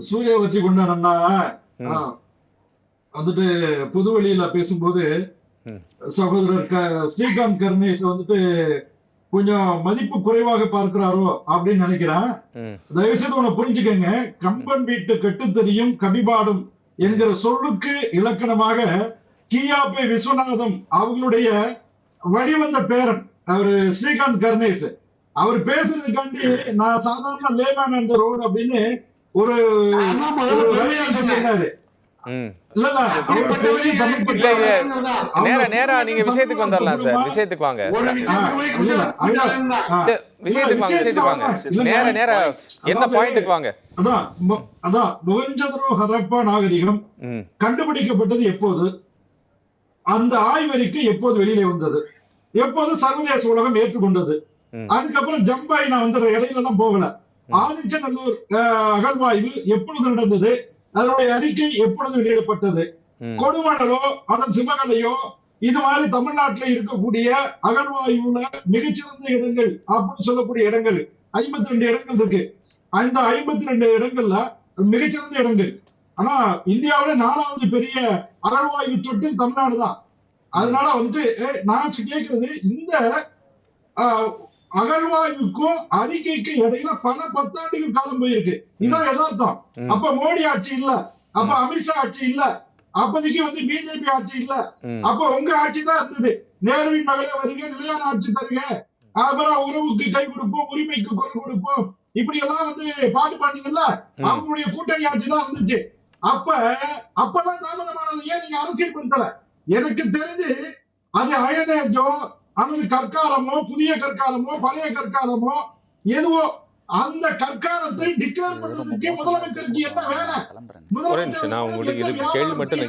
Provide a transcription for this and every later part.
சூரிய வச்சு கொண்டாடம்னா ம். வந்துட்டு புதுவெளியில பேசும்போது. சகோதரர் ஸ்ரீகாந்த் கருணேஷ் வந்துட்டு கொஞ்சம் மதிப்பு குறைவாக பார்க்கிறாரோ அப்படின்னு நினைக்கிறேன். தயவு செய்து உன புரிஞ்சுக்கங்க. கம்பன் வீட்டு கட்டுத்தறியும் கபிபாடும் என்கிற சொல்லுக்கு இலக்கணமாக கியாபே விஸ்வநாதம் அவங்களுடைய வழிவந்த பேரன் அவரு ஸ்ரீகாந்த் கருணேஷ் அவர் பேசுறதுக்காண்டி நான் சாதாரண லேமேன் அந்த ரோடு அப்படின்னு ஒரு நேரா நீங்க விஷயத்துக்கு வந்துடலாம் சார். விஷயத்துக்கு வாங்க. விஷயத்துக்கு வாங்க விஷயத்துக்கு வாங்க. இல்ல, நேர நேர என்ன பாயிண்ட்டுக்கு வாங்க? அதான் மொஹஞ்சதரோ ஹரப்பா நாகரிகம் கண்டுபிடிக்கப்பட்டது எப்போது? அந்த ஆய்வறிக்கை எப்போது வெளியில வந்தது? எப்போது சர்வதேச உலகம் ஏற்றுக்கொண்டது. அதுக்கப்புறம் ஜம்பாய் நான் வந்து இடையில எல்லாம் போகல. ஆதிச்சநல்லூர் அகழ்வாய்வு எப்பொழுது நடந்தது? அதனுடைய அறிக்கை எப்பொழுது வெளியிடப்பட்டது? கொடுமணலோ அல்லது சிவகலையோ இது மாதிரி தமிழ்நாட்டுல இருக்கக்கூடிய அகழ்வாய்வுல மிகச்சிறந்த இடங்கள் அப்படின்னு சொல்லக்கூடிய இடங்கள் ஐம்பத்தி ரெண்டு இடங்கள் இருக்கு. அந்த ஐம்பத்தி ரெண்டு இடங்கள்ல மிகச்சிறந்த இடங்கள். ஆனா இந்தியாவுல நாலாவது பெரிய அகழ்வாய்வு தொட்டு தமிழ்நாடு தான் அதனால வந்து நான் கேட்கிறது இந்த அகழ்வாய்வுக்கும் அறிக்கைக்கும் இடையில பல பத்தாண்டுகள் காலம் போயிருக்கு. இதான் யதார்த்தம். அப்ப மோடி ஆட்சி இல்ல. அப்ப அமித்ஷா ஆட்சி இல்ல. அப்போதைக்கு வந்து பிஜேபி ஆட்சி இல்ல. அப்ப உங்க ஆட்சி தான் இருந்தது. நேருவின் மகளே வருக நிலையான ஆட்சி தருக. அப்புறம் உறவுக்கு கை கொடுப்போம் உரிமைக்கு குரல் கொடுப்போம். இப்படி எல்லாம் வந்து பாட்டு பாட்டீங்கல்ல ம். அவங்களுடைய கூட்டணி ஆட்சி தான் இருந்துச்சு. அப்ப அப்பெல்லாம் தாமதமானது ஏன் நீங்க அரசியல் படுத்தல எனக்கு தெரிஞ்சு அது அயனேஜோ அல்லது கற்காலமோ புதிய கற்காலமோ பழைய கற்காலமோ எதுவோ அந்த கற்காலத்தை டிக்ளேர் பண்றதுக்கு முதலமைச்சருக்கு என்ன வேலை? இதுக்கு கேள்வி மட்டும்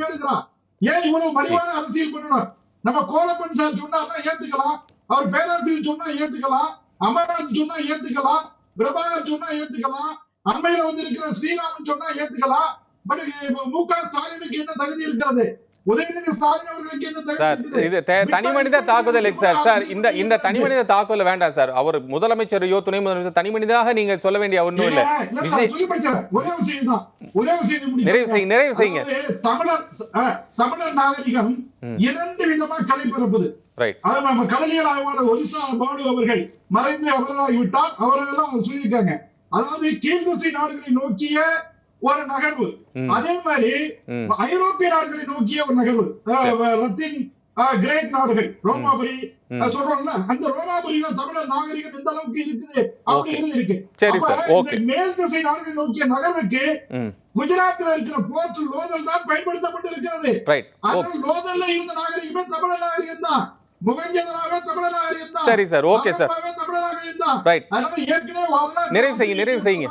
தேடுகிறான். ஏன் இவ்வளவு மலிவான அரசியல் பண்ணணும்? நம்ம கோலப்பன் சார் சொன்னார்னா ஏத்துக்கலாம்? அவர் பேராசிரியர் சொன்னா ஏத்துக்கலாம்? அமர்நாத் சொன்னா ஏத்துக்கலாம்? பிரபாகர் சொன்னா ஏத்துக்கலாம்? அண்மையில வந்து இருக்கிற ஸ்ரீராமன் சொன்னா ஏத்துக்கலாம்? பட் மு க ஸ்டாலினுக்கு என்ன தகுதி இருக்கிறது? சார்? இது தனி மனித தாக்குதல் சார். சார் இந்த இந்த தனி மனித தாக்குதல் வேண்டாம் சார். அவர் முதலமைச்சரையோ துணை முதலமைச்சர் தனி மனிதனாக நீங்க சொல்ல வேண்டிய ஒன்றும் இல்லை. நிறைவு செய்யுங்க நிறைவு செய்யுங்க. தமிழர் நாகரிகம். இரண்டு விதமா கலை பிறப்பது நம்ம ஆய்வாளர் ஒரிசா பாலு அவர்கள் மறைந்து அவர்களாகிவிட்டார். அவர்களெல்லாம் சொல்லியிருக்காங்க. அதாவது கீழ்திசை நாடுகளை நோக்கிய ஒரு நகர்வு. அதே மாதிரி ஐரோப்பிய நாடுகளை நோக்கிய ஒரு நகர்வு. லத்தீன் கிரேக் நாடுகள். ரோமாபுரி ம். அஹ், சொல்றோம்ல அந்த ரோமாபுரியில தமிழர் நாகரிகம் எந்த அளவுக்கு இருக்குது? அப்படிங்கிறது இருக்கு. சரி அப்ப சார், இந்த ஓகே. மேல் திசை நாடுகளை நோக்கிய நகர்வுக்கு ம். குஜராத்ல இருக்கிற போர்ட் லோதல் தான் பயன்படுத்தப்பட்டு இருக்கிறது ஆனால் லோதல்ல இருந்த நாகரிகமே தமிழர் நாகரிகம் தான். சரி சார், ஓகே சார். ரைட் அதனால நிறைவு செய்யுங்க, நிறைவு செய்யுங்க.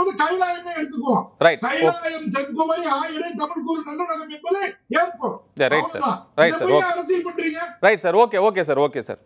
என்பது கைலாயமே எடுத்துக்குவோம். ரைட் கைலாயம் தென்குமரி ஆயிடை தமிழ் கூறு நல்லுலகம் என்பதை ஏற்போம். இதை sir. போய் Okay. அரசியல் பண்றீங்க? Right sir okay okay sir okay sir